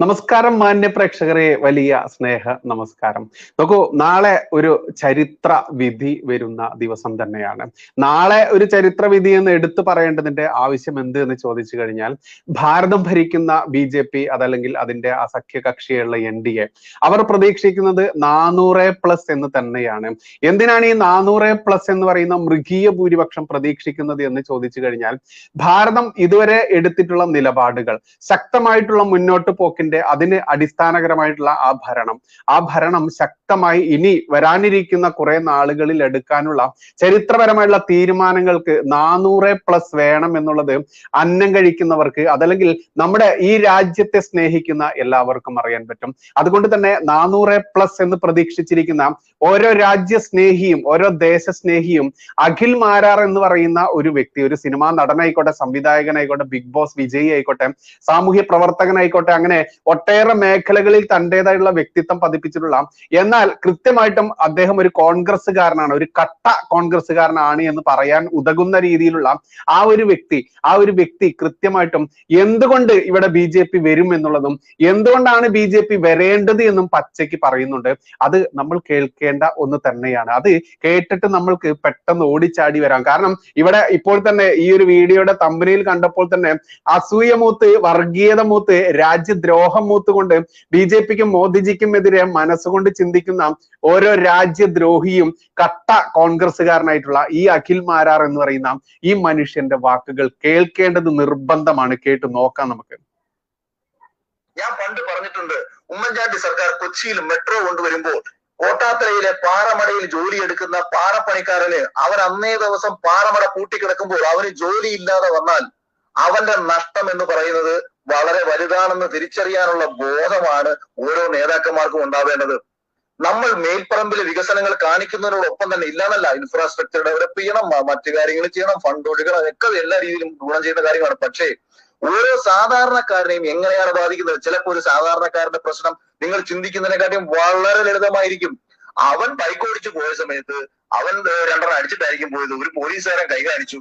നമസ്കാരം മാന്യ പ്രേക്ഷകരെ വലിയ സ്നേഹ നമസ്കാരം. നോക്കൂ നാളെ ഒരു ചരിത്ര വിധി വരുന്ന ദിവസം തന്നെയാണ്. നാളെ ഒരു ചരിത്ര വിധി എന്ന് എടുത്തു പറയേണ്ടതിന്റെ ആവശ്യം എന്ത് എന്ന് ചോദിച്ചു കഴിഞ്ഞാൽ ഭാരതം ഭരിക്കുന്ന ബി ജെ പി അതല്ലെങ്കിൽ അതിന്റെ ആ സഖ്യകക്ഷിയുള്ള എൻ ഡി എ അവർ പ്രതീക്ഷിക്കുന്നത് നാനൂറ് പ്ലസ് എന്ന് തന്നെയാണ്. എന്തിനാണ് ഈ നാനൂറ് പ്ലസ് എന്ന് പറയുന്ന മൃഗീയ ഭൂരിപക്ഷം പ്രതീക്ഷിക്കുന്നത് എന്ന് ചോദിച്ചു കഴിഞ്ഞാൽ ഭാരതം ഇതുവരെ എടുത്തിട്ടുള്ള നിലപാടുകൾ ശക്തമായിട്ടുള്ള മുന്നോട്ട് പോക്കിന്റെ അതിന് അടിസ്ഥാനകരമായിട്ടുള്ള ആ ഭരണം. ആ ഭരണം ശക്തമായി ഇനി വരാനിരിക്കുന്ന കുറെ നാളുകളിൽ എടുക്കാനുള്ള ചരിത്രപരമായിട്ടുള്ള തീരുമാനങ്ങൾക്ക് നാനൂറ് പ്ലസ് വേണം എന്നുള്ളത് അന്നം കഴിക്കുന്നവർക്ക് അതല്ലെങ്കിൽ നമ്മുടെ ഈ രാജ്യത്തെ സ്നേഹിക്കുന്ന എല്ലാവർക്കും അറിയാൻ പറ്റും. അതുകൊണ്ട് തന്നെ നാനൂറ് പ്ലസ് എന്ന് പ്രതീക്ഷിച്ചിരിക്കുന്ന ഓരോ രാജ്യ സ്നേഹിയും ഓരോ ദേശസ്നേഹിയും അഖിൽ മാരാർ എന്ന് പറയുന്ന ഒരു വ്യക്തി ഒരു സിനിമാ നടനായിക്കോട്ടെ സംവിധായകനായിക്കോട്ടെ ബിഗ് ബോസ് വിജയി ആയിക്കോട്ടെ സാമൂഹ്യ പ്രവർത്തകനായിക്കോട്ടെ അങ്ങനെ ഒട്ടേറെ മേഖലകളിൽ തന്റേതായുള്ള വ്യക്തിത്വം പതിപ്പിച്ചിട്ടുള്ള എന്നാൽ കൃത്യമായിട്ടും അദ്ദേഹം ഒരു കോൺഗ്രസ്സുകാരനാണ് ഒരു കട്ട കോൺഗ്രസ്സുകാരനാണ് എന്ന് പറയാൻ ഉതകുന്ന രീതിയിലുള്ള ആ ഒരു വ്യക്തി ആ ഒരു വ്യക്തി കൃത്യമായിട്ടും എന്തുകൊണ്ട് ഇവിടെ ബി ജെ പി വരും എന്നുള്ളതും എന്തുകൊണ്ടാണ് ബി ജെ പി വരേണ്ടത് എന്നും പച്ചയ്ക്ക് പറയുന്നുണ്ട്. അത് നമ്മൾ കേൾക്കേണ്ട ഒന്ന് തന്നെയാണ്. അത് കേട്ടിട്ട് നമ്മൾക്ക് പെട്ടെന്ന് ഓടിച്ചാടി വരാം. കാരണം ഇവിടെ ഇപ്പോൾ തന്നെ ഈ ഒരു വീഡിയോയുടെ തമ്പനിയിൽ കണ്ടപ്പോൾ തന്നെ അസൂയ മൂത്ത് വർഗീയത മൂത്ത് രാജ്യദ്രോഹം മൂത്ത് കൊണ്ട് ബി ജെ പിക്കും മോദിജിക്കും എതിരെ മനസ്സുകൊണ്ട് ചിന്തിക്കുന്ന ഓരോ രാജ്യദ്രോഹിയും കട്ട കോൺഗ്രസ്സുകാരനായിട്ടുള്ള ഈ അഖിൽ മാരാർ എന്ന് പറയുന്ന ഈ മനുഷ്യന്റെ വാക്കുകൾ കേൾക്കേണ്ടത് നിർബന്ധമാണ് കേട്ട് നോക്കാം നമുക്ക്. ഞാൻ പണ്ട് പറഞ്ഞിട്ടുണ്ട് ഉമ്മൻചാണ്ടി സർക്കാർ കൊച്ചിയിൽ മെട്രോ കൊണ്ടുവരുമ്പോൾ കോട്ടാത്തലയിലെ പാറമടയിൽ ജോലി എടുക്കുന്ന പാറപ്പണിക്കാരന് അവൻ അന്നേ ദിവസം പാറമട പൂട്ടിക്കിടക്കുമ്പോൾ അവന് ജോലി ഇല്ലാതെ വന്നാൽ അവന്റെ നഷ്ടം എന്ന് പറയുന്നത് വളരെ വലുതാണെന്ന് തിരിച്ചറിയാനുള്ള ബോധമാണ് ഓരോ നേതാക്കന്മാർക്കും ഉണ്ടാവേണ്ടത്. നമ്മൾ മേൽപ്പറമ്പിലെ വികസനങ്ങൾ കാണിക്കുന്നതിനോടൊപ്പം തന്നെ ഇല്ലാന്നല്ല ഇൻഫ്രാസ്ട്രക്ചർ ഡെവലപ്പ് ചെയ്യണം മറ്റു കാര്യങ്ങൾ ചെയ്യണം ഫണ്ട് ഒഴുകണം ഒക്കെ എല്ലാ രീതിയിലും ഗുണം ചെയ്യുന്ന കാര്യമാണ് പക്ഷേ ഓരോ സാധാരണക്കാരനെയും എങ്ങനെയാണ് ബാധിക്കുന്നത്? ചിലപ്പോൾ ഒരു സാധാരണക്കാരന്റെ പ്രശ്നം നിങ്ങൾ ചിന്തിക്കുന്നതിനെക്കാട്ടിയും വളരെ ലളിതമായിരിക്കും. അവൻ ബൈക്ക് ഓടിച്ചു പോയ സമയത്ത് അവൻ രണ്ടെണ്ണം അടിച്ചിട്ടായിരിക്കും പോയത്. ഒരു പോലീസുകാരൻ കൈ കാണിച്ചു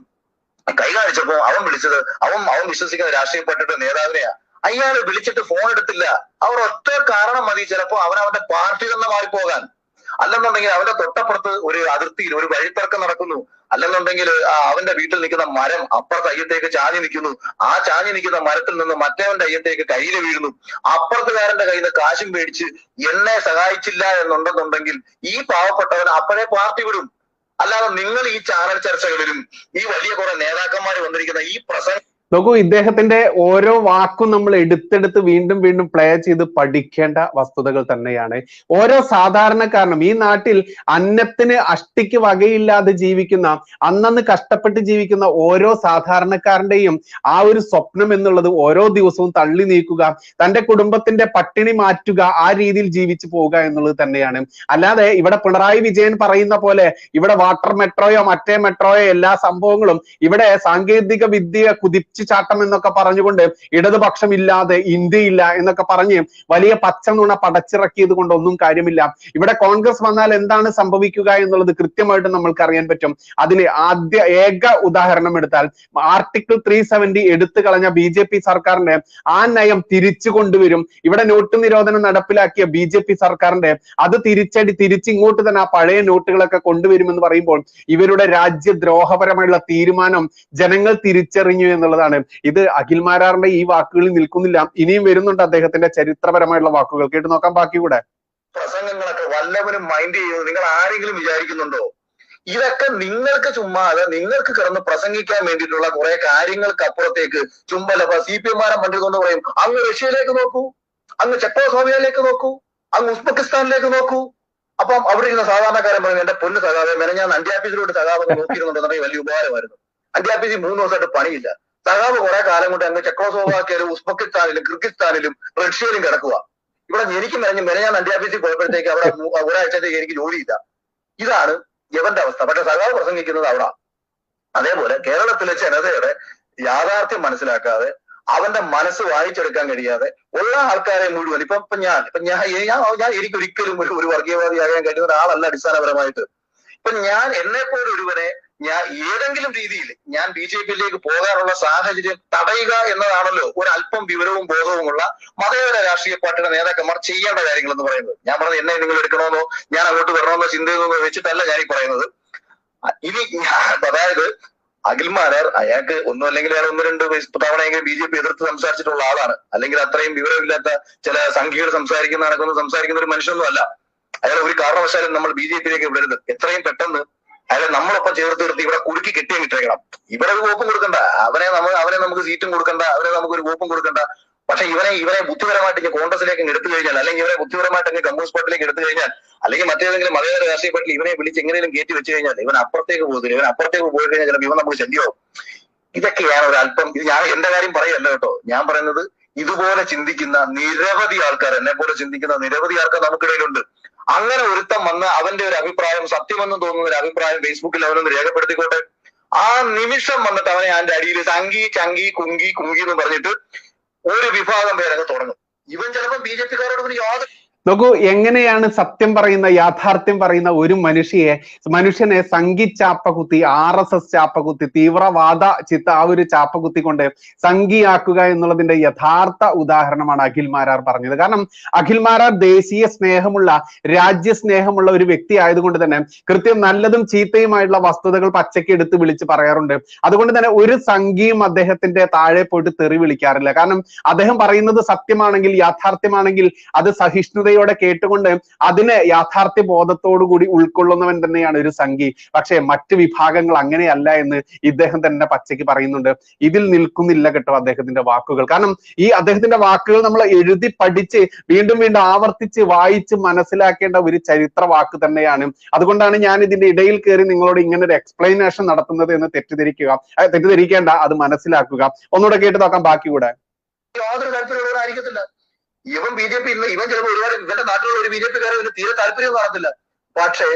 കൈ കാണിച്ചപ്പോ അവൻ വിളിച്ചത് അവൻ അവൻ വിശ്വസിക്കുന്ന രാഷ്ട്രീയ പാർട്ടിയുടെ നേതാവിനെയാ. അയാൾ വിളിച്ചിട്ട് ഫോൺ എടുത്തില്ല. അവർ ഒറ്റ കാരണം മതി ചിലപ്പോ അവൻ അവന്റെ പാർട്ടി തന്നെ മാറിപ്പോകാൻ. അല്ലെന്നുണ്ടെങ്കിൽ അവന്റെ തൊട്ടപ്പുറത്ത് ഒരു അതിർത്തിയിൽ ഒരു വഴിത്തർക്കം നടക്കുന്നു. അല്ലെന്നുണ്ടെങ്കിൽ അവന്റെ വീട്ടിൽ നിൽക്കുന്ന മരം അപ്പുറത്തെ അയ്യത്തേക്ക് ചാഞ്ഞു നിൽക്കുന്നു. ആ ചാഞ്ഞു നിൽക്കുന്ന മരത്തിൽ നിന്ന് മറ്റേവന്റെ അയ്യത്തേക്ക് കയ്യിൽ വീഴുന്നു. അപ്പുറത്തുകാരന്റെ കയ്യിൽ നിന്ന് കാശും മേടിച്ച് എന്നെ സഹായിച്ചില്ല എന്നുണ്ടെന്നുണ്ടെങ്കിൽ ഈ പാവപ്പെട്ടവൻ അപ്പോഴേ പാർട്ടി വിടും. അല്ലാതെ നിങ്ങൾ ഈ ചാനൽ ചർച്ചകളിലും ഈ വലിയ കുറെ നേതാക്കന്മാർ വന്നിരിക്കുന്ന ഈ പ്രസംഗ നോക്കൂ ഇദ്ദേഹത്തിന്റെ ഓരോ വാക്കും നമ്മൾ എടുത്തെടുത്ത് വീണ്ടും വീണ്ടും പ്ലേ ചെയ്ത് പഠിക്കേണ്ട വസ്തുതകൾ തന്നെയാണ്. ഓരോ സാധാരണക്കാരനും ഈ നാട്ടിൽ അന്നത്തിന് അഷ്ടിക്ക് വകയില്ലാതെ ജീവിക്കുന്ന അന്നന്ന് കഷ്ടപ്പെട്ട് ജീവിക്കുന്ന ഓരോ സാധാരണക്കാരന്റെയും ആ ഒരു സ്വപ്നം എന്നുള്ളത് ഓരോ ദിവസവും തള്ളി നീക്കുക തന്റെ കുടുംബത്തിന്റെ പട്ടിണി മാറ്റുക ആ രീതിയിൽ ജീവിച്ചു പോവുക എന്നുള്ളത് തന്നെയാണ്. അല്ലാതെ ഇവിടെ പിണറായി വിജയൻ പറയുന്ന പോലെ ഇവിടെ വാട്ടർ മെട്രോയോ മറ്റേ മെട്രോയോ എല്ലാ സംഭവങ്ങളും ഇവിടെ സാങ്കേതിക വിദ്യ കുതിച്ചു ചാട്ടം എന്നൊക്കെ പറഞ്ഞുകൊണ്ട് ഇടതുപക്ഷം ഇല്ലാതെ ഇന്ത്യയില്ല എന്നൊക്കെ പറഞ്ഞ് വലിയ പച്ച നുണ പടച്ചിറക്കിയത് കൊണ്ട് ഒന്നും കാര്യമില്ല. ഇവിടെ കോൺഗ്രസ് വന്നാൽ എന്താണ് സംഭവിക്കുക എന്നുള്ളത് കൃത്യമായിട്ട് നമ്മൾക്ക് അറിയാൻ പറ്റും. അതിന് ആദ്യ ഏക ഉദാഹരണം എടുത്താൽ ആർട്ടിക്കിൾ ത്രീ സെവന്റി എടുത്തു കളഞ്ഞ ബി ജെ പി സർക്കാരിന്റെ ആ നയം തിരിച്ചു കൊണ്ടുവരും. ഇവിടെ നോട്ട് നിരോധനം നടപ്പിലാക്കിയ ബി ജെ പി സർക്കാരിന്റെ അത് തിരിച്ചടി തിരിച്ചിങ്ങോട്ട് തന്നെ ആ പഴയ നോട്ടുകളൊക്കെ കൊണ്ടുവരുമെന്ന് പറയുമ്പോൾ ഇവരുടെ രാജ്യദ്രോഹപരമായുള്ള തീരുമാനം ജനങ്ങൾ തിരിച്ചറിഞ്ഞു എന്നുള്ളതാണ്. ഇത് അഖിൽ മാരാറിന്റെ ഈ വാക്കുകളിൽ നിൽക്കുന്നില്ല. ഇനിയും വരുന്നുണ്ട് അദ്ദേഹത്തിന്റെ ചരിത്രപരമായിട്ടുള്ള വാക്കുകൾ. കേട്ട് നോക്കാം ബാക്കി കൂടെ പ്രസംഗങ്ങളൊക്കെ വല്ലവരും മൈൻഡ് ചെയ്യുന്നത് നിങ്ങൾ ആരെങ്കിലും വിചാരിക്കുന്നുണ്ടോ? ഇതൊക്കെ നിങ്ങൾക്ക് ചുമ്മാതെ നിങ്ങൾക്ക് കിടന്ന് പ്രസംഗിക്കാൻ വേണ്ടിയിട്ടുള്ള കുറെ കാര്യങ്ങൾക്ക് അപ്പുറത്തേക്ക് ചുമ്പല സി പി എംമാരെ മണ്ടിക്കൊണ്ട് പറയും. അങ്ങ് റഷ്യയിലേക്ക് നോക്കൂ. അങ്ങ് ചെക്കോസ്ലോവിയയിലേക്ക് നോക്കൂ. അങ്ങ് ഉസ്ബെക്കിസ്ഥാനിലേക്ക് നോക്കൂ. അപ്പം അവിടെ ഇരുന്ന സാധാരണക്കാരൻ പറയും എന്റെ പൊന്ന് സഖാവെ മെന ഞാൻ അന്ത്യാഫീസിലോട്ട് സഖാവ് നോക്കിയിരുന്നുണ്ടെന്നുണ്ടെങ്കിൽ വലിയ ഉപകാരമായിരുന്നു. അന്ത്യാഫീസി മൂന്ന് ദിവസമായിട്ട് പണിയില്ല. സഖാവ് കുറെ കാലം കൊണ്ട് അങ്ങ് ചെക്കോസ്ലോവാക്കിയാലും ഉസ്ബെക്കിസ്ഥാനിലും കിർഗിസ്ഥാനിലും റഷ്യയിലും കിടക്കുക ഇവിടെ എനിക്ക് മെനഞ്ഞ് മെനഞ്ഞാൻ അന്ത്യാഫീസിൽ പോയപ്പോഴത്തേക്ക് അവിടെ ഒരാഴ്ചത്തേക്ക് എനിക്ക് ജോലിയില്ല ഇതാണ് യവന്റെ അവസ്ഥ. പക്ഷെ സഖാവ് പ്രസംഗിക്കുന്നത് അവിടെ. അതേപോലെ കേരളത്തിലെ ജനതയുടെ യാഥാർത്ഥ്യം മനസ്സിലാക്കാതെ അവന്റെ മനസ്സ് വായിച്ചെടുക്കാൻ കഴിയാതെ ഉള്ള ആൾക്കാരെ മുഴുവൻ ഇപ്പൊ ഇപ്പൊ ഞാൻ ഇപ്പൊ ഞാൻ ഞാൻ ഞാൻ എനിക്ക് ഒരിക്കലും ഒരു ഒരു വർഗീയവാദിയാകാൻ കഴിയുന്ന ഒരാളല്ല അടിസ്ഥാനപരമായിട്ട്. ഇപ്പൊ ഞാൻ എന്നെ ഒരുവനെ ഞാൻ ഏതെങ്കിലും രീതിയിൽ ഞാൻ ബി ജെ പിയിലേക്ക് പോകാനുള്ള സാഹചര്യം തടയുക എന്നതാണല്ലോ ഒരു അല്പം വിവരവും ബോധവുമുള്ള മതേതര രാഷ്ട്രീയ പാർട്ടിയുടെ നേതാക്കന്മാർ ചെയ്യേണ്ട കാര്യങ്ങൾ എന്ന് പറയുന്നത്. ഞാൻ പറഞ്ഞത് എന്നെ നിങ്ങൾ എടുക്കണമെന്നോ ഞാൻ അങ്ങോട്ട് വരണമെന്നോ ചിന്തയെന്നോ വെച്ചിട്ടല്ല ഞാൻ ഈ പറയുന്നത്. ഇനി അതായത് അതായത് അഖിൽമാരാർ അയാൾക്ക് ഒന്നും അല്ലെങ്കിൽ അയാൾ ഒന്ന് രണ്ട് തവണയെങ്കിലും ബി ജെ പി എതിർത്ത് സംസാരിച്ചിട്ടുള്ള ആളാണ്. അല്ലെങ്കിൽ അത്രയും വിവരമില്ലാത്ത ചില സംഖ്യകൾ സംസാരിക്കുന്ന നടക്കുന്ന സംസാരിക്കുന്ന ഒരു മനുഷ്യനൊന്നും അല്ല. അയാൾ ഒരു കാരണവശാലും നമ്മൾ ബി ജെ പിയിലേക്ക് വിടരുത്. എത്രയും പെട്ടെന്ന് അയാളെ നമ്മളൊപ്പം ചേർത്ത് നിർത്തി ഇവിടെ കുടുക്കി കെട്ടിയും ഇട്ടേക്കണം. ഇവിടെ ഒരു കോപ്പും കൊടുക്കണ്ട. അവനെ നമ്മൾ അവനെ നമുക്ക് സീറ്റും കൊടുക്കണ്ട. അവനെ നമുക്ക് ഒരു കോപ്പും കൊടുക്കണ്ട. പക്ഷെ ഇവനെ ഇവനെ ബുദ്ധിപരമായിട്ട് ഇനി കോൺഗ്രസിലേക്ക് എടുത്തു കഴിഞ്ഞാൽ അല്ലെങ്കിൽ ഇവരെ ബുദ്ധിപരമായിട്ട് ഇനി കമ്മ്യൂണിസ്റ്റ് പാർട്ടിയിലേക്ക് എടുത്തു കഴിഞ്ഞാൽ അല്ലെങ്കിൽ മറ്റേതെങ്കിലും മതേതര രാഷ്ട്രീയ പാർട്ടിയിൽ ഇവനെ വിളിച്ച് എങ്ങനെയും കയറ്റി വെച്ച് കഴിഞ്ഞാൽ ഇവൻ അപ്പുറത്തേക്ക് പോകുന്നില്ല. ഇവൻ അപ്പുറത്തേക്ക് പോയി കഴിഞ്ഞാൽ ചിലപ്പോൾ ഇവൻ നമുക്ക് ശല്യമാവും. ഇതൊക്കെയാണ് ഒരു അല്പം ഇത് ഞാൻ എന്റെ കാര്യം പറയല്ല കേട്ടോ. ഞാൻ പറയുന്നത് ഇതുപോലെ ചിന്തിക്കുന്ന നിരവധി ആൾക്കാർ എന്നെ പോലെ ചിന്തിക്കുന്ന നിരവധി ആൾക്കാർ നമുക്കിടയിലുണ്ട്. അങ്ങനെ ഒരുത്തം വന്ന് അവന്റെ ഒരു അഭിപ്രായം സത്യമെന്ന് തോന്നുന്ന ഒരു അഭിപ്രായം ഫേസ്ബുക്കിൽ അവനൊന്ന് രേഖപ്പെടുത്തിക്കോട്ടെ. ആ നിമിഷം വന്നിട്ട് അവനെ അതിന്റെ അടിയിൽ ചങ്കി ചങ്കി കുങ്കി കുങ്കി എന്ന് പറഞ്ഞിട്ട് ഒരു വിഭാഗം പേരങ്ങ് തുടങ്ങും. ഇവൻ ചിലപ്പോൾ ബി ജെ പിക്കാരോട് യാതൊരു നോക്കൂ എങ്ങനെയാണ് സത്യം പറയുന്ന യാഥാർത്ഥ്യം പറയുന്ന ഒരു മനുഷ്യയെ മനുഷ്യനെ സംഘി ചാപ്പ കുത്തി ആർ എസ് എസ് ചാപ്പ കുത്തി തീവ്രവാദ ചിത്ത ആ ഒരു ചാപ്പ കുത്തി കൊണ്ട് സംഘിയാക്കുക എന്നുള്ളതിന്റെ യഥാർത്ഥ ഉദാഹരണമാണ് അഖിൽ മാരാർ പറഞ്ഞത്. കാരണം അഖിൽ മാരാർ ദേശീയ സ്നേഹമുള്ള രാജ്യസ്നേഹമുള്ള ഒരു വ്യക്തി ആയതുകൊണ്ട് തന്നെ കൃത്യം നല്ലതും ചീത്തയുമായിട്ടുള്ള വസ്തുതകൾ പച്ചയ്ക്ക് എടുത്ത് വിളിച്ച് പറയാറുണ്ട്. അതുകൊണ്ട് തന്നെ ഒരു സംഘിയും അദ്ദേഹത്തിന്റെ താഴെ പോയിട്ട് തെറി വിളിക്കാറില്ല. കാരണം അദ്ദേഹം പറയുന്നത് സത്യമാണെങ്കിൽ യാഥാർത്ഥ്യമാണെങ്കിൽ അത് സഹിഷ്ണുതയോടെ കേട്ടുകൊണ്ട് അതിനെ യാഥാർത്ഥ്യ കൂടി ഉൾക്കൊള്ളുന്നവൻ തന്നെയാണ് ഒരു സംഘി. പക്ഷേ മറ്റു വിഭാഗങ്ങൾ അങ്ങനെയല്ല എന്ന് ഇദ്ദേഹം തന്നെ പച്ചയ്ക്ക് പറയുന്നുണ്ട്. ഇതിൽ നിൽക്കുന്നില്ല കേട്ടോ അദ്ദേഹത്തിന്റെ വാക്കുകൾ. കാരണം ഈ അദ്ദേഹത്തിന്റെ വാക്കുകൾ നമ്മൾ എഴുതി പഠിച്ച് വീണ്ടും വീണ്ടും ആവർത്തിച്ച് വായിച്ച് മനസ്സിലാക്കേണ്ട ഒരു ചരിത്ര വാക്ക് തന്നെയാണ്. അതുകൊണ്ടാണ് ഞാൻ ഇതിന്റെ ഇടയിൽ കയറി നിങ്ങളോട് ഇങ്ങനെ ഒരു എക്സ്പ്ലനേഷൻ നടത്തുന്നത് എന്ന് തെറ്റിദ്ധരിക്കുക തെറ്റിദ്ധരിക്കേണ്ട അത് മനസ്സിലാക്കുക. ഒന്നുകൂടെ കേട്ട് നോക്കാം ബാക്കി കൂടെ. യാതൊരു താല്പര്യമുള്ളവരായിരിക്കത്തില്ല ഇവൻ ബി ജെ പി ഇന്ന് ഇവൻ ചിലപ്പോൾ ഒരുപാട് ഇവന്റെ നാട്ടിലുള്ള ഒരു ബി ജെ പിക്കാരെ ഇവന് തീരെ താല്പര്യം കാണത്തില്ല. പക്ഷേ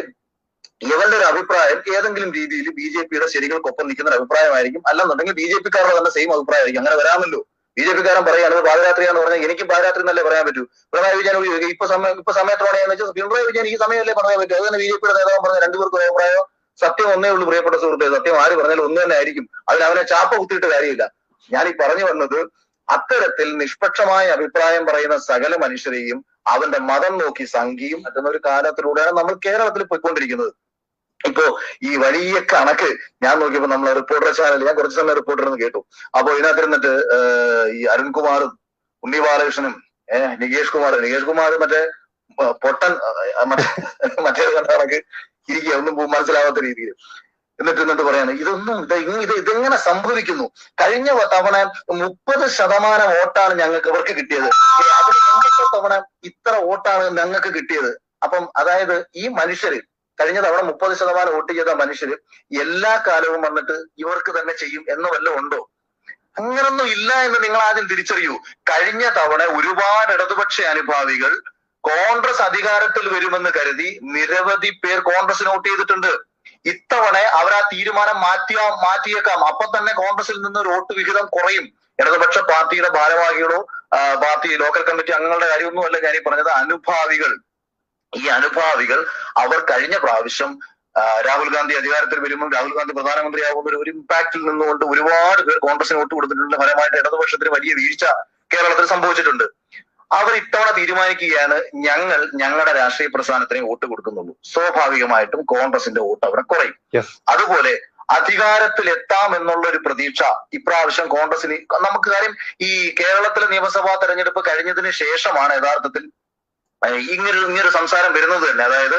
ഇവന്റെ ഒരു അഭിപ്രായം ഏതെങ്കിലും രീതിയിൽ ബി ജെ പിയുടെ ശരികൾക്കൊപ്പം നിൽക്കുന്ന ഒരു അഭിപ്രായമായിരിക്കും. അല്ലെന്നുണ്ടെങ്കിൽ ബി ജെ പിക്കാരുടെ തന്നെ സെയിം അഭിപ്രായമായിരിക്കും. അങ്ങനെ വരാമല്ലോ. ബി ജെ പിക്കാരൻ പറയാണ് ഇത് പാദയാത്രയാന്ന് പറഞ്ഞാൽ എനിക്കും പാദരാത്രി എന്നല്ലേ പറയാൻ പറ്റൂ? പിണറായി വിജയൻ ഇപ്പൊ സമയം ഇപ്പൊ സമയത്തോടെയാന്ന് വെച്ചാൽ പിണറായി വിജയൻ ഈ സമയമല്ലേ പറയാൻ പറ്റൂ? അത് തന്നെ ബി ജെ പിയുടെ നേതാവ് പറഞ്ഞ രണ്ടുപേർക്കും ഒരു അഭിപ്രായം സത്യം ഒന്നേ ഉള്ളൂ പ്രിയപ്പെട്ട സുഹൃത്തെ. സത്യം ആര് പറഞ്ഞാലും ഒന്ന് തന്നെ ആയിരിക്കും. അതിന് അവനെ ചാപ്പ കുത്തിയിട്ട് കാര്യമില്ല. ഞാൻ ഈ പറഞ്ഞു വന്നത് അത്തരത്തിൽ നിഷ്പക്ഷമായ അഭിപ്രായം പറയുന്ന സകല മനുഷ്യരെയും അവന്റെ മതം നോക്കി സംഘിയും പറ്റുന്ന ഒരു കാലത്തിലൂടെയാണ് നമ്മൾ കേരളത്തിൽ പോയിക്കൊണ്ടിരിക്കുന്നത്. ഇപ്പോ ഈ വലിയ കണക്ക് ഞാൻ നോക്കിയപ്പോ നമ്മൾ റിപ്പോർട്ടർ ചാനൽ ഞാൻ കുറച്ച് സമയം റിപ്പോർട്ടർ എന്ന് കേട്ടു. അപ്പൊ ഇതിനകത്തിരുന്നിട്ട് ഈ അരുൺകുമാറും ഉണ്ണി ബാലകൃഷ്ണനും ഏഹ് നികേഷ് കുമാർ നികേഷ് കുമാർ മറ്റേ പൊട്ടൻ മറ്റേ മറ്റേ കണക്ക് ഇരിക്കുക. ഒന്നും മനസ്സിലാവാത്ത രീതിയിൽ എന്നിട്ട് എന്നിട്ട് പറയാണ് ഇതൊന്നും ഇത് ഇത് ഇതെങ്ങനെ സംഭവിക്കുന്നു? കഴിഞ്ഞ തവണ മുപ്പത് ശതമാനം വോട്ടാണ് ഞങ്ങൾക്ക് ഇവർക്ക് കിട്ടിയത്. അതിന് എന്തൊക്കെ തവണ ഇത്ര വോട്ടാണ് ഞങ്ങൾക്ക് കിട്ടിയത്? അപ്പം അതായത് ഈ മനുഷ്യര് കഴിഞ്ഞ തവണ മുപ്പത് ശതമാനം വോട്ട് ചെയ്ത മനുഷ്യര് എല്ലാ കാലവും വന്നിട്ട് ഇവർക്ക് തന്നെ ചെയ്യും എന്ന് വല്ലതും ഉണ്ടോ? അങ്ങനൊന്നും ഇല്ല എന്ന് നിങ്ങൾ ആദ്യം തിരിച്ചറിയൂ. കഴിഞ്ഞ തവണ ഒരുപാട് ഇടതുപക്ഷ അനുഭാവികൾ കോൺഗ്രസ് അധികാരത്തിൽ വരുമെന്ന് കരുതി നിരവധി പേർ കോൺഗ്രസിന് വോട്ട് ചെയ്തിട്ടുണ്ട്. ഇത്തവണ അവർ ആ തീരുമാനം മാറ്റിയ മാറ്റിയേക്കാം. അപ്പൊ തന്നെ കോൺഗ്രസിൽ നിന്ന് ഒരു വോട്ട് വിഹിതം കുറയും. ഇടതുപക്ഷ പാർട്ടിയുടെ ഭാരവാഹികളോ പാർട്ടി ലോക്കൽ കമ്മിറ്റി അംഗങ്ങളുടെ കാര്യമൊന്നുമല്ല ഞാൻ ഈ പറഞ്ഞത്. അനുഭാവികൾ. ഈ അനുഭാവികൾ അവർ കഴിഞ്ഞ പ്രാവശ്യം രാഹുൽ ഗാന്ധി അധികാരത്തിൽ വരുമ്പോൾ രാഹുൽ ഗാന്ധി പ്രധാനമന്ത്രിയാകുമ്പോൾ ഒരു ഇമ്പാക്റ്റിൽ നിന്നുകൊണ്ട് ഒരുപാട് പേർ കോൺഗ്രസിന് വോട്ട് കൊടുത്തിട്ടുണ്ട്. ഫലമായിട്ട് ഇടതുപക്ഷത്തിന് വലിയ വീഴ്ച കേരളത്തിൽ സംഭവിച്ചിട്ടുണ്ട്. അവർ ഇത്തവണ തീരുമാനിക്കുകയാണ് ഞങ്ങൾ ഞങ്ങളുടെ രാഷ്ട്രീയ പ്രസ്ഥാനത്തിന് വോട്ട് കൊടുക്കുന്നുള്ളൂ. സ്വാഭാവികമായിട്ടും കോൺഗ്രസിന്റെ വോട്ട് അവിടെ കുറയും. അതുപോലെ അധികാരത്തിൽ എത്താം എന്നുള്ള ഒരു പ്രതീക്ഷ ഇപ്രാവശ്യം കോൺഗ്രസിന് നമുക്ക് കാര്യം ഈ കേരളത്തിലെ നിയമസഭാ തെരഞ്ഞെടുപ്പ് കഴിഞ്ഞതിന് ശേഷമാണ് യഥാർത്ഥത്തിൽ ഇങ്ങനെ ഇങ്ങനൊരു ഇങ്ങനൊരു സംസാരം വരുന്നത് തന്നെ. അതായത്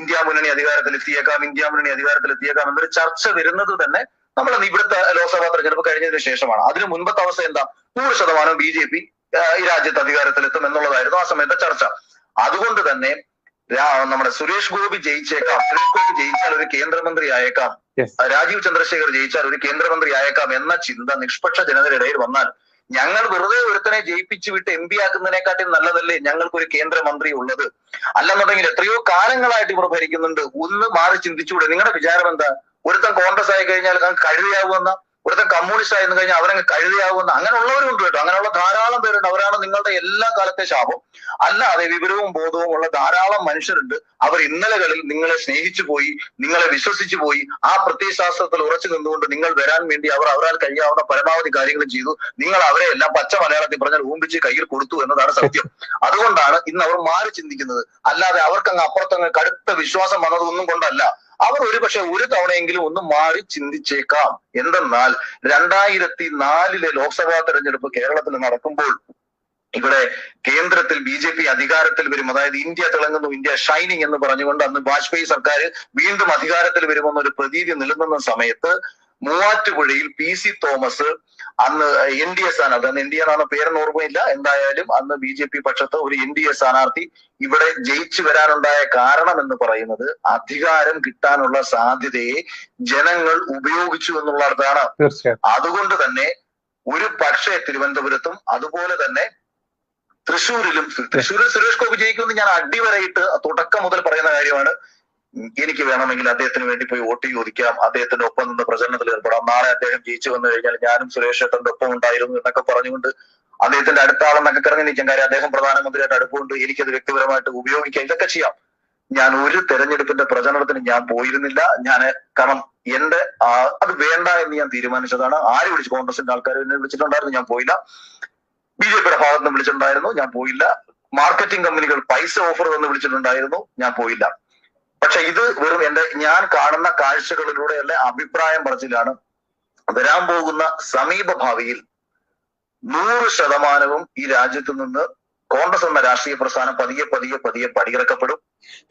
ഇന്ത്യ മുന്നണി അധികാരത്തിൽ എത്തിയേക്കാം ഇന്ത്യ മുന്നണി അധികാരത്തിൽ എത്തിയേക്കാം എന്നൊരു ചർച്ച വരുന്നത് തന്നെ നമ്മൾ ഇവിടുത്തെ ലോക്സഭാ തെരഞ്ഞെടുപ്പ് കഴിഞ്ഞതിന് ശേഷമാണ്. അതിന് മുൻപത്തെ അവസ്ഥ എന്താ? നൂറ് ശതമാനം ബി ജെ പി ഈ രാജ്യത്ത് അധികാരത്തിലെത്തും എന്നുള്ളതായിരുന്നു ആ സമയത്തെ ചർച്ച. അതുകൊണ്ട് തന്നെ നമ്മുടെ സുരേഷ് ഗോപി ജയിച്ചേക്കാം. സുരേഷ് ഗോപി ജയിച്ചാൽ ഒരു കേന്ദ്രമന്ത്രി ആയേക്കാം. രാജീവ് ചന്ദ്രശേഖർ ജയിച്ചാൽ ഒരു കേന്ദ്രമന്ത്രി ആയേക്കാം എന്ന ചിന്ത നിഷ്പക്ഷ ജനതയുടെ ഇടയിൽ വന്നാൽ ഞങ്ങൾ വെറുതെ ഒരുത്തനെ ജയിപ്പിച്ചു വിട്ട് എം പി ആക്കുന്നതിനെക്കാട്ടും നല്ലതല്ലേ ഞങ്ങൾക്ക് ഒരു കേന്ദ്രമന്ത്രി ഉള്ളത്? അല്ലെന്നുണ്ടെങ്കിൽ എത്രയോ കാലങ്ങളായിട്ട് ഇവർ ഭരിക്കുന്നുണ്ട്. ഒന്ന് മാറി ചിന്തിച്ചുകൂടെ. നിങ്ങളുടെ വിചാരം എന്താ? ഒരുത്തൻ കോൺഗ്രസ് ആയി കഴിഞ്ഞാൽ കഴിയാവുന്ന ഇവിടുത്തെ കമ്മ്യൂണിസ്റ്റ് ആയിരുന്നു കഴിഞ്ഞാൽ അവരങ്ങ് കഴുതയാകുമെന്ന് അങ്ങനെയുള്ളവരും ഉണ്ട് കേട്ടോ. അങ്ങനെയുള്ള ധാരാളം പേരുണ്ട്. അവരാണ് നിങ്ങളുടെ എല്ലാ കാലത്തെ ശാപം. അല്ലാതെ വിവരവും ബോധവും ഉള്ള ധാരാളം മനുഷ്യരുണ്ട്. അവർ ഇന്നലകളിൽ നിങ്ങളെ സ്നേഹിച്ചു പോയി നിങ്ങളെ വിശ്വസിച്ചു പോയി ആ പ്രത്യയശാസ്ത്രത്തിൽ ഉറച്ചു നിന്നുകൊണ്ട് നിങ്ങൾ വരാൻ വേണ്ടി അവർ അവരാൽ കഴിയാവുന്ന പരമാവധി കാര്യങ്ങൾ ചെയ്തു. നിങ്ങൾ അവരെ എല്ലാം പച്ച മലയാളത്തിൽ പറഞ്ഞാൽ ഊമ്പിച്ച് കയ്യിൽ കൊടുത്തു എന്നതാണ് സത്യം. അതുകൊണ്ടാണ് ഇന്ന് അവർ മാറി ചിന്തിക്കുന്നത്. അല്ലാതെ അവർക്ക് അങ്ങ് അപ്പുറത്തങ്ങ് കടുത്ത വിശ്വാസം വന്നതൊന്നും കൊണ്ടല്ല. അവർ ഒരുപക്ഷെ ഒരു തവണയെങ്കിലും ഒന്ന് മാറി ചിന്തിച്ചേക്കാം. എന്തെന്നാൽ രണ്ടായിരത്തി നാലിലെ ലോക്സഭാ തെരഞ്ഞെടുപ്പ് കേരളത്തിൽ നടക്കുമ്പോൾ ഇവിടെ കേന്ദ്രത്തിൽ ബി ജെ പി അധികാരത്തിൽ വരും. അതായത് ഇന്ത്യ തിളങ്ങുന്നു ഇന്ത്യ ഷൈനിങ് എന്ന് പറഞ്ഞുകൊണ്ട് അന്ന് വാജ്പേയി സർക്കാർ വീണ്ടും അധികാരത്തിൽ വരുമെന്നൊരു പ്രതീതി നിലനിന്ന സമയത്ത് മൂവാറ്റുപുഴയിൽ പി സി തോമസ് അന്ന് എൻ ഡി എ സ്ഥാനാർത്ഥി. അന്ന് എൻ ഡി എ എന്നാണ് പേരെന്ന് ഓർമ്മയില്ല. എന്തായാലും അന്ന് ബി ജെ പി പക്ഷത്ത് ഒരു എൻ ഡി എ സ്ഥാനാർത്ഥി ഇവിടെ ജയിച്ചു വരാനുണ്ടായ കാരണം എന്ന് പറയുന്നത് അധികാരം കിട്ടാനുള്ള സാധ്യതയെ ജനങ്ങൾ ഉപയോഗിച്ചു എന്നുള്ളതാണ്. അർത്ഥമാണ് അതുകൊണ്ട് തന്നെ ഒരു പക്ഷേ തിരുവനന്തപുരത്തും അതുപോലെ തന്നെ തൃശ്ശൂരിലും തൃശ്ശൂരിൽ സുരേഷ് ഗോപി ജയിക്കുമെന്ന് ഞാൻ അടിവരയിട്ട് തുടക്കം മുതൽ പറയുന്ന കാര്യമാണ്. എനിക്ക് വേണമെങ്കിൽ അദ്ദേഹത്തിന് വേണ്ടി പോയി വോട്ട് ചോദിക്കാം. അദ്ദേഹത്തിന്റെ ഒപ്പം നിന്ന് പ്രചരണത്തിൽ ഏർപ്പെടാം. നാളെ അദ്ദേഹം ജയിച്ചു വന്നു കഴിഞ്ഞാൽ ഞാനും സുരേഷ് ഏട്ടന്റെ ഒപ്പം ഉണ്ടായിരുന്നു എന്നൊക്കെ പറഞ്ഞുകൊണ്ട് അദ്ദേഹത്തിന്റെ അടുത്ത ആളെന്നൊക്കെ കറങ്ങി നിൽക്കാൻ കാര്യം അദ്ദേഹം പ്രധാനമന്ത്രിയായിട്ട് അടുപ്പമുണ്ട്. എനിക്കത് വ്യക്തിപരമായിട്ട് ഉപയോഗിക്കാം. ഇതൊക്കെ ചെയ്യാം. ഞാൻ ഒരു തെരഞ്ഞെടുപ്പിന്റെ പ്രചരണത്തിന് ഞാൻ പോയിരുന്നില്ല. ഞാൻ കാരണം എന്റെ അത് വേണ്ട എന്ന് ഞാൻ തീരുമാനിച്ചതാണ്. ആര് വിളിച്ചു കോൺഗ്രസിന്റെ ആൾക്കാർ എന്നെ വിളിച്ചിട്ടുണ്ടായിരുന്നു ഞാൻ പോയില്ല. ബി ജെ പിയുടെ ഭാഗത്ത് നിന്ന് വിളിച്ചിട്ടുണ്ടായിരുന്നു ഞാൻ പോയില്ല. മാർക്കറ്റിംഗ് കമ്പനികൾ പൈസ ഓഫർ തന്ന് വിളിച്ചിട്ടുണ്ടായിരുന്നു ഞാൻ പോയില്ല. പക്ഷെ ഇത് വെറും എന്റെ ഞാൻ കാണുന്ന കാഴ്ചകളിലൂടെയല്ല അഭിപ്രായം പറച്ചിലാണ് വരാൻ പോകുന്ന സമീപ ഭാവിയിൽ നൂറ് ശതമാനവും ഈ രാജ്യത്ത് നിന്ന് കോൺഗ്രസ് എന്ന രാഷ്ട്രീയ പ്രസ്ഥാനം പതിയെ പതിയെ പതിയെ പടിയിറക്കപ്പെടും.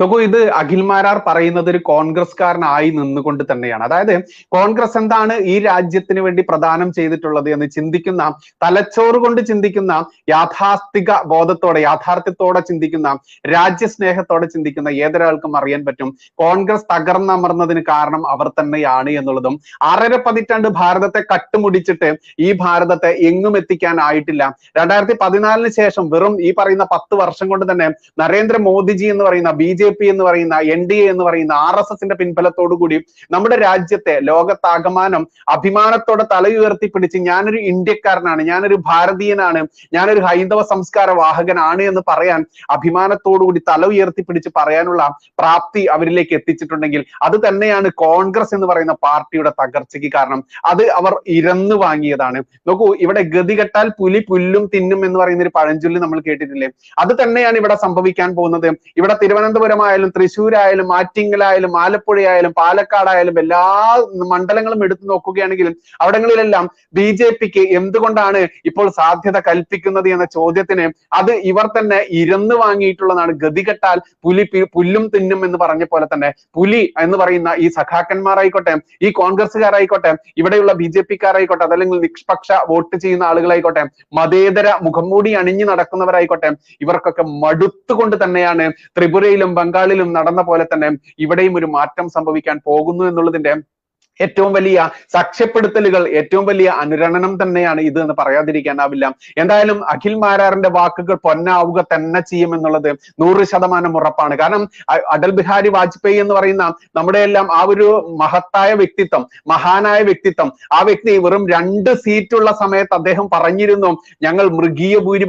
നോക്കൂ ഇത് അഖിൽമാരാർ പറയുന്നത് ഒരു കോൺഗ്രസ്കാരനായി നിന്നുകൊണ്ട് തന്നെയാണ്. അതായത് കോൺഗ്രസ് എന്താണ് ഈ രാജ്യത്തിന് വേണ്ടി പ്രദാനം ചെയ്തിട്ടുള്ളത് എന്ന് ചിന്തിക്കുന്ന തലച്ചോറ് കൊണ്ട് ചിന്തിക്കുന്ന യാഥാസ്ഥിക ബോധത്തോടെ യാഥാർത്ഥ്യത്തോടെ ചിന്തിക്കുന്ന രാജ്യസ്നേഹത്തോടെ ചിന്തിക്കുന്ന ഏതൊരാൾക്കും അറിയാൻ പറ്റും. കോൺഗ്രസ് തകർന്നമർന്നതിന് കാരണം അവർ തന്നെയാണ് എന്നുള്ളതും ആറര പതിറ്റാണ്ട് ഭാരതത്തെ കട്ടുമുടിച്ചിട്ട് ഈ ഭാരതത്തെ എങ്ങും എത്തിക്കാൻ ആയിട്ടില്ല രണ്ടായിരത്തി പതിനാലിന് ശേഷം വെറും ഈ പറയുന്ന പത്ത് വർഷം കൊണ്ട് തന്നെ നരേന്ദ്ര മോദിജി എന്ന് പറയുന്ന ബി ജെ പി എന്ന് പറയുന്ന എൻ ഡി എ എന്ന് പറയുന്ന ആർ എസ് എസിന്റെ പിൻബലത്തോടു കൂടി നമ്മുടെ രാജ്യത്തെ ലോകത്താകമാനം അഭിമാനത്തോടെ തലയുയർത്തി പിടിച്ച് ഞാനൊരു ഇന്ത്യക്കാരനാണ് ഞാനൊരു ഭാരതീയനാണ് ഞാനൊരു ഹൈന്ദവ സംസ്കാര വാഹകനാണ് എന്ന് പറയാൻ അഭിമാനത്തോടുകൂടി തല ഉയർത്തി പിടിച്ച് പറയാനുള്ള പ്രാപ്തി അവരിലേക്ക് എത്തിച്ചിട്ടുണ്ടെങ്കിൽ അത് തന്നെയാണ് കോൺഗ്രസ് എന്ന് പറയുന്ന പാർട്ടിയുടെ തകർച്ചയ്ക്ക് കാരണം. അത് അവർ ഇരന്നു വാങ്ങിയതാണ്. നോക്കൂ ഇവിടെ ഗതികെട്ടാൽ പുലി പുല്ലും തിന്നും എന്ന് പറയുന്ന ഒരു പഴഞ്ചൊല്ലി നമ്മൾ കേട്ടിട്ടില്ലേ? അത് തന്നെയാണ് ഇവിടെ സംഭവിക്കാൻ പോകുന്നത്. ഇവിടെ തിരുവനന്തപുരമായാലും തൃശ്ശൂരായാലും ആറ്റിങ്ങലായാലും ആലപ്പുഴയായാലും പാലക്കാടായാലും എല്ലാ മണ്ഡലങ്ങളും എടുത്തു നോക്കുകയാണെങ്കിൽ അവിടങ്ങളിലെല്ലാം ബി ജെ പിക്ക് എന്തുകൊണ്ടാണ് ഇപ്പോൾ സാധ്യത കൽപ്പിക്കുന്നത് എന്ന ചോദ്യത്തിന് അത് ഇവർ തന്നെ ഇരന്ന് വാങ്ങിയിട്ടുള്ളതാണ്. ഗതികെട്ടാൽ പുലി പുല്ലും തിന്നും എന്ന് പറഞ്ഞ പോലെ തന്നെ പുലി എന്ന് പറയുന്ന ഈ സഖാക്കന്മാരായിക്കോട്ടെ ഈ കോൺഗ്രസ്സുകാരായിക്കോട്ടെ ഇവിടെയുള്ള ബി ജെ പിക്കാരായിക്കോട്ടെ അതല്ലെങ്കിൽ നിഷ്പക്ഷ വോട്ട് ചെയ്യുന്ന ആളുകളായിക്കോട്ടെ മതേതര മുഖംമൂടി അണിഞ്ഞു നടക്കുന്നവരായിക്കോട്ടെ ഇവർക്കൊക്കെ മടുത്തുകൊണ്ട് തന്നെയാണ് ത്രിപുരയിലും ബംഗാളിലും നടന്ന പോലെ തന്നെ ഇവിടെയും ഒരു മാറ്റം സംഭവിക്കാൻ പോകുന്നു എന്നുള്ളതിന്റെ ഏറ്റവും വലിയ സാക്ഷ്യപ്പെടുത്തലുകൾ ഏറ്റവും വലിയ അനുരണനം തന്നെയാണ് ഇത് എന്ന് പറയാതിരിക്കാനാവില്ല. എന്തായാലും അഖിൽ മാരാറിന്റെ വാക്കുകൾ പൊന്നാവുക തന്നെ ചെയ്യും എന്നുള്ളത് നൂറ് ശതമാനം ഉറപ്പാണ്. കാരണം അടൽ ബിഹാരി വാജ്പേയി എന്ന് പറയുന്ന നമ്മുടെ എല്ലാം ആ ഒരു മഹത്തായ വ്യക്തിത്വം മഹാനായ വ്യക്തിത്വം ആ വ്യക്തി വെറും രണ്ട് സീറ്റുള്ള സമയത്ത് അദ്ദേഹം പറഞ്ഞിരുന്നു ഞങ്ങൾ മൃഗീയ കൂടി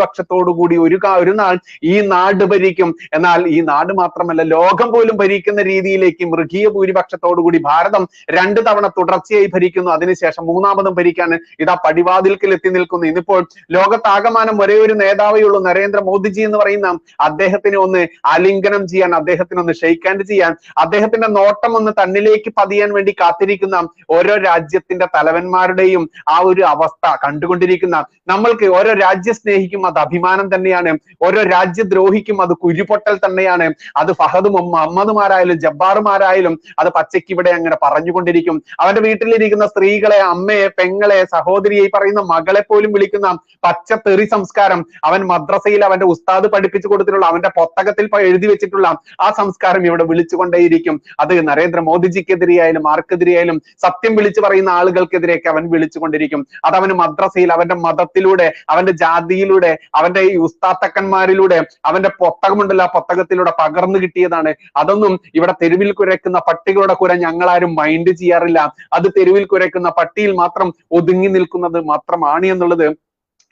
ഒരു ഒരു നാൾ ഈ നാട് ഭരിക്കും. എന്നാൽ ഈ നാട് മാത്രമല്ല ലോകം പോലും ഭരിക്കുന്ന രീതിയിലേക്ക് മൃഗീയ കൂടി ഭാരതം രണ്ട് തവണ തുടർച്ചയായി ഭരിക്കുന്നു. അതിനുശേഷം മൂന്നാമതും ഭരിക്കാൻ ഇതാ പടിവാതിൽക്കൽ എത്തി നിൽക്കുന്നു. ഇന്നിപ്പോൾ ലോകത്താകമാനം ഒരേ ഒരു നേതാവേ ഉള്ളൂ നരേന്ദ്ര മോദിജി എന്ന് പറയുന്ന അദ്ദേഹത്തിന് ഒന്ന് ആലിംഗനം ചെയ്യാൻ അദ്ദേഹത്തിന് ഒന്ന് ഷെയ്ക്ക് ഹാൻഡ് ചെയ്യാൻ അദ്ദേഹത്തിന്റെ നോട്ടം ഒന്ന് തന്നിലേക്ക് പതിയാൻ വേണ്ടി കാത്തിരിക്കുന്ന ഓരോ രാജ്യത്തിന്റെ തലവന്മാരുടെയും ആ ഒരു അവസ്ഥ കണ്ടുകൊണ്ടിരിക്കുന്ന നമ്മൾക്ക് ഓരോ രാജ്യ സ്നേഹിക്കും അത് അഭിമാനം തന്നെയാണ്. ഓരോ രാജ്യദ്രോഹിക്കും അത് കുരുപൊട്ടൽ തന്നെയാണ്. അത് ഫഹദും മുഹമ്മദുമാരായാലും ജബ്ബാറുമാരായാലും അത് പച്ചയ്ക്ക് ഇവിടെ അങ്ങനെ പറഞ്ഞുകൊണ്ടിരിക്കും. അവന്റെ വീട്ടിലിരിക്കുന്ന സ്ത്രീകളെ അമ്മയെ പെങ്ങളെ സഹോദരിയെ പറയുന്ന മകളെ പോലും വിളിക്കുന്ന പച്ച തെറി സംസ്കാരം അവൻ മദ്രസയിൽ അവന്റെ ഉസ്താദ് പഠിപ്പിച്ചു കൊടുത്തിട്ടുള്ള അവന്റെ പുസ്തകത്തിൽ എഴുതി വെച്ചിട്ടുള്ള ആ സംസ്കാരം ഇവിടെ വിളിച്ചുകൊണ്ടേയിരിക്കും. അത് നരേന്ദ്ര മോദിജിക്കെതിരെയായാലും ആർക്കെതിരെയായാലും സത്യം വിളിച്ചു പറയുന്ന ആളുകൾക്കെതിരെയൊക്കെ അവൻ വിളിച്ചുകൊണ്ടിരിക്കും. അത് അവന് മദ്രസയിൽ അവന്റെ മതത്തിലൂടെ അവന്റെ ജാതിയിലൂടെ അവന്റെ ഈ ഉസ്താത്തക്കന്മാരിലൂടെ അവന്റെ പുസ്തകമുണ്ടല്ലോ ആ പുസ്തകത്തിലൂടെ പകർന്നു കിട്ടിയതാണ്. അതൊന്നും ഇവിടെ തെരുവിൽ കുരക്കുന്ന പട്ടികളുടെ കുര ഞങ്ങളാരും മൈൻഡ് ചെയ്യാറില്ല. കാര്യമില്ല അത് തെരുവിൽ കുരക്കുന്ന പട്ടിയിൽ മാത്രം ഒതുങ്ങി നിൽക്കുന്നത് മാത്രമാണ് എന്നുള്ളത്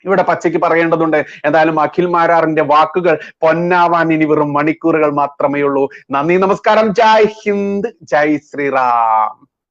ഇവിടെ പച്ചയ്ക്ക് പറയേണ്ടതുണ്ട്. എന്തായാലും അഖിൽ മാരാറിന്റെ വാക്കുകൾ പൊന്നാവാൻ ഇനി വെറും മണിക്കൂറുകൾ മാത്രമേ ഉള്ളൂ നന്ദി നമസ്കാരം. ജയ് ഹിന്ദ് ജയ് ശ്രീറാം.